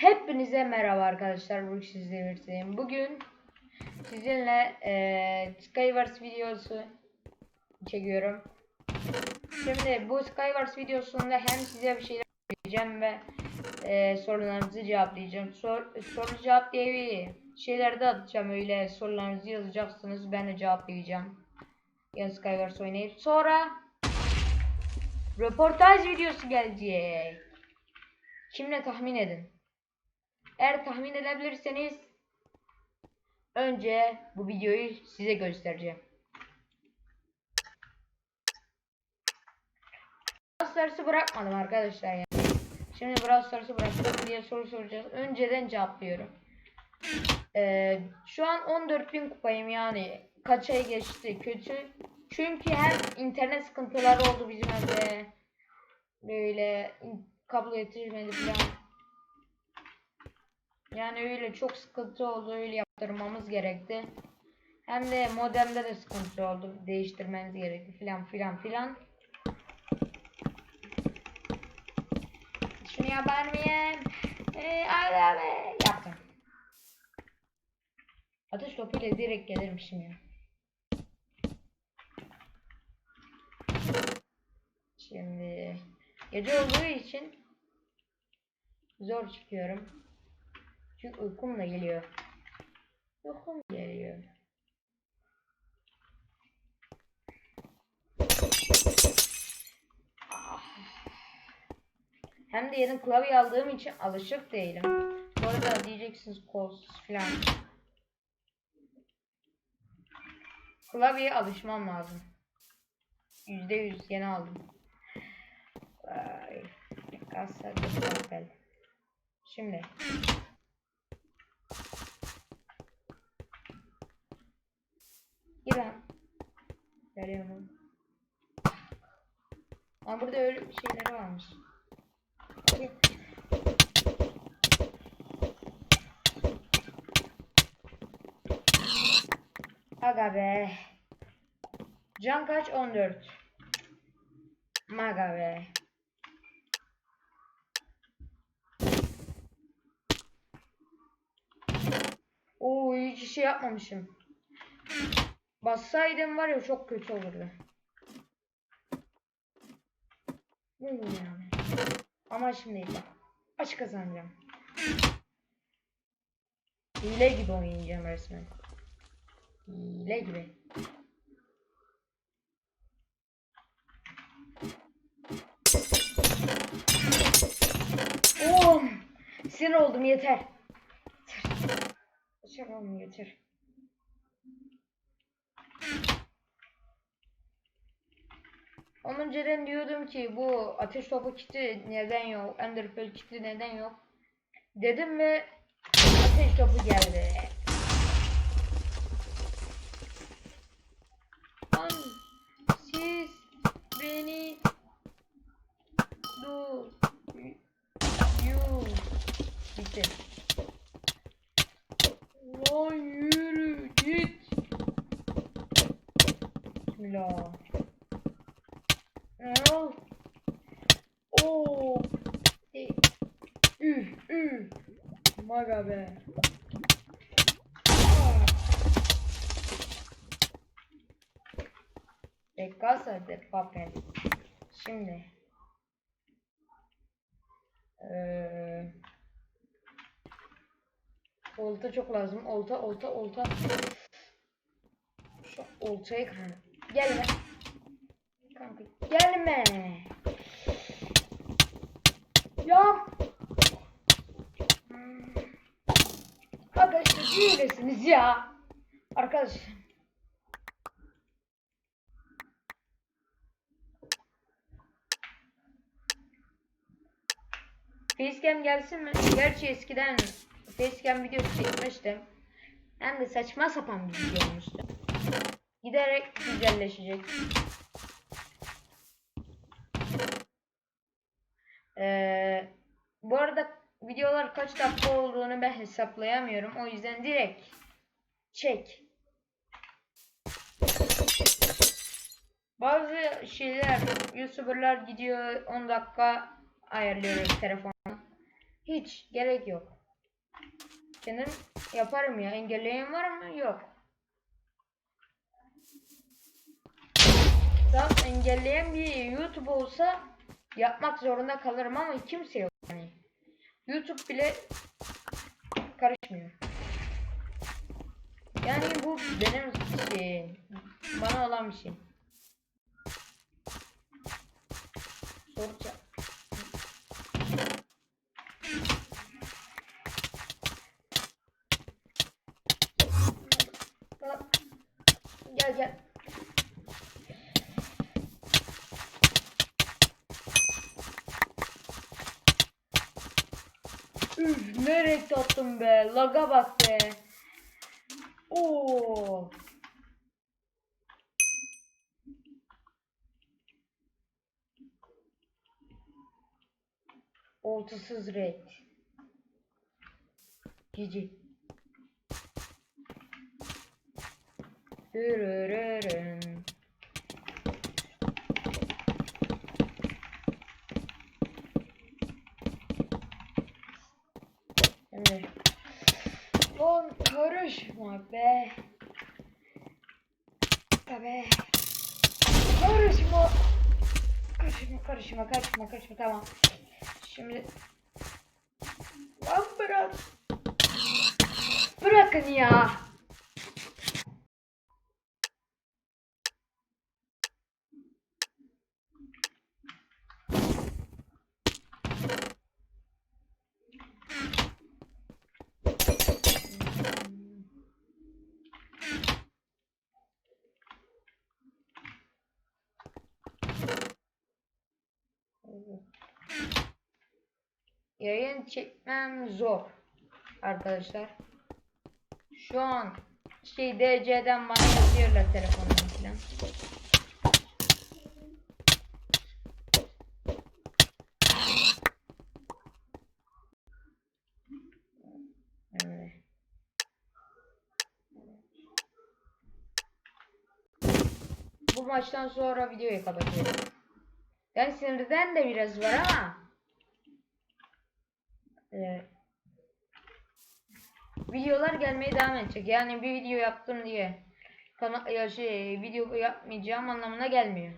Hepinize merhaba arkadaşlar. Bugün sizlerle birlikteyim. Bugün sizinle eee Skywars videosu çekiyorum. Şimdi bu Skywars videosunda hem size bir şeyler söyleyeceğim ve eee sorularınızı cevaplayacağım. Sor, soru cevap diye bir şeyler de atacağım. Öyle sorularınızı yazacaksınız. Ben de cevaplayacağım. Yani Skywars oynayıp sonra röportaj videosu gelecek. Kimle tahmin edin. Eğer tahmin edebilirseniz önce bu videoyu size göstereceğim. Brawl bırakmadım arkadaşlar yani. Şimdi Brawl Stars'ı bıraktım diye soru soracağız. Önceden cevaplıyorum. Ee, şu an 14.000 kupayım yani. Kaç ay geçti kötü. Çünkü hem internet sıkıntıları oldu bizim evde. Böyle kablo yetişmedi falan. Yani öyle çok sıkıntı oldu. Öyle yaptırmamız gerekti. Hem de modemde de sıkıntı oldu. Değiştirmemiz gerekti filan filan filan. Şunu yapar mıyım? Ee, abi abi. Yaptım. Ateş topuyla direkt gelirmişim ya. Şimdi gece olduğu için zor çıkıyorum. Çünkü uykum da geliyor. Uykum geliyor. Hem de yeni klavye aldığım için alışık değilim. Bu arada diyeceksiniz kolsuz falan. Klavyeye alışmam lazım. Yüzde yüz yeni aldım. Vay. Şimdi. İrem. Veriyorum. Ama burada öyle bir şeyler varmış. Hadi. Aga be. Can kaç? 14. Maga be. Oo hiç şey yapmamışım. Bassaydım var ya çok kötü olurdu. Yani? Ama şimdi. Aç kazanacağım. Hile gibi oynayacağım resmen. Hile gibi. Oh! Sinir oldum yeter. Yeter. Yeter oğlum yeter. Onun önceden diyordum ki bu ateş topu kiti neden yok? Ender Pearl kiti neden yok? Dedim ve ateş topu geldi. Lan siz beni dur yu bitti. Lan yürü git. Bismillah. Oh. Oh. E. Üf üf. Maga be. Casa de papel. Şimdi. Ee, olta çok lazım. Olta, olta, olta. Şu oltayı kırın. Gelme. Kanka gelme. Ya. Arkadaşlar böylesiniz ya. Arkadaş. Facecam gelsin mi? Gerçi eskiden Facecam videosu çekmiştim. Hem de saçma sapan bir video olmuştu. Giderek güzelleşecek. Ee, bu arada videolar kaç dakika olduğunu ben hesaplayamıyorum. O yüzden direkt çek. Bazı şeyler, YouTuber'lar gidiyor 10 dakika ayarlıyoruz telefonu. Hiç gerek yok. Kendim yaparım ya. Engelleyen var mı? Yok. Tamam engelleyen bir YouTube olsa yapmak zorunda kalırım ama kimse yok yani. YouTube bile karışmıyor. Yani bu benim şey, bana olan bir şey. Soracağım. Üf ne renk attım be. Laga bak be. Oo. Oltasız renk. Cici. Dürürürün. Şimdi. Oğlum karışma be. Be. Karışma. Karışma karışma karışma karışma tamam. Şimdi. Lan bırak. Bırakın ya. Çekmem zor arkadaşlar. Şu an şey DC'den bana yazıyorlar telefondan falan. Bu maçtan sonra videoyu kapatıyorum. Yani sinirden de biraz var ama e, videolar gelmeye devam edecek. Yani bir video yaptım diye kana ya şey video yapmayacağım anlamına gelmiyor.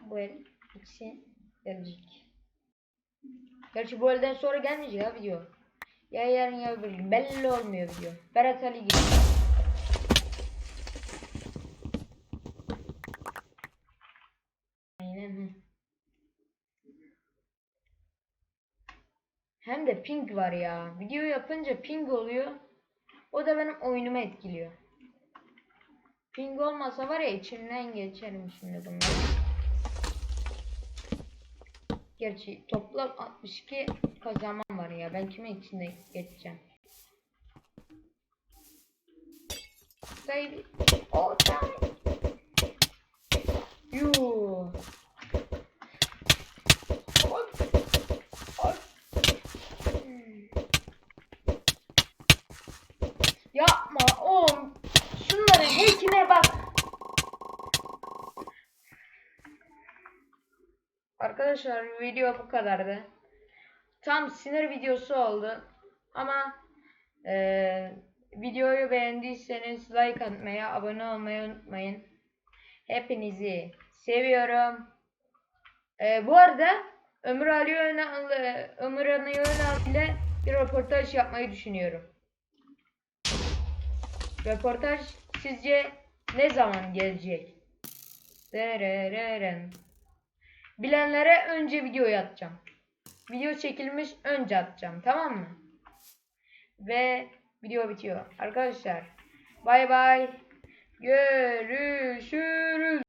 Bu el ikisi gelecek. Gerçi bu elden sonra gelmeyecek ha video. Ya yarın ya gün. Belli olmuyor video. Berat Ali gibi. Aynen. Hem de ping var ya. Video yapınca ping oluyor. O da benim oyunumu etkiliyor. Ping olmasa var ya içimden geçerim şimdi bunları. Gerçi toplam 62 kazanmam var ya. Ben kime içinde geçeceğim? Baby. Oh, die. Arkadaşlar video bu kadardı. Tam sinir videosu oldu. Ama eee, videoyu beğendiyseniz like atmayı, abone olmayı unutmayın. Hepinizi seviyorum. Eee, bu arada Ömür Ali Önal, Ömür Ali Önal ile bir röportaj yapmayı düşünüyorum. Röportaj sizce ne zaman gelecek? Derereren. Bilenlere önce videoyu atacağım. Video çekilmiş önce atacağım tamam mı? Ve video bitiyor. Arkadaşlar bay bay. Görüşürüz.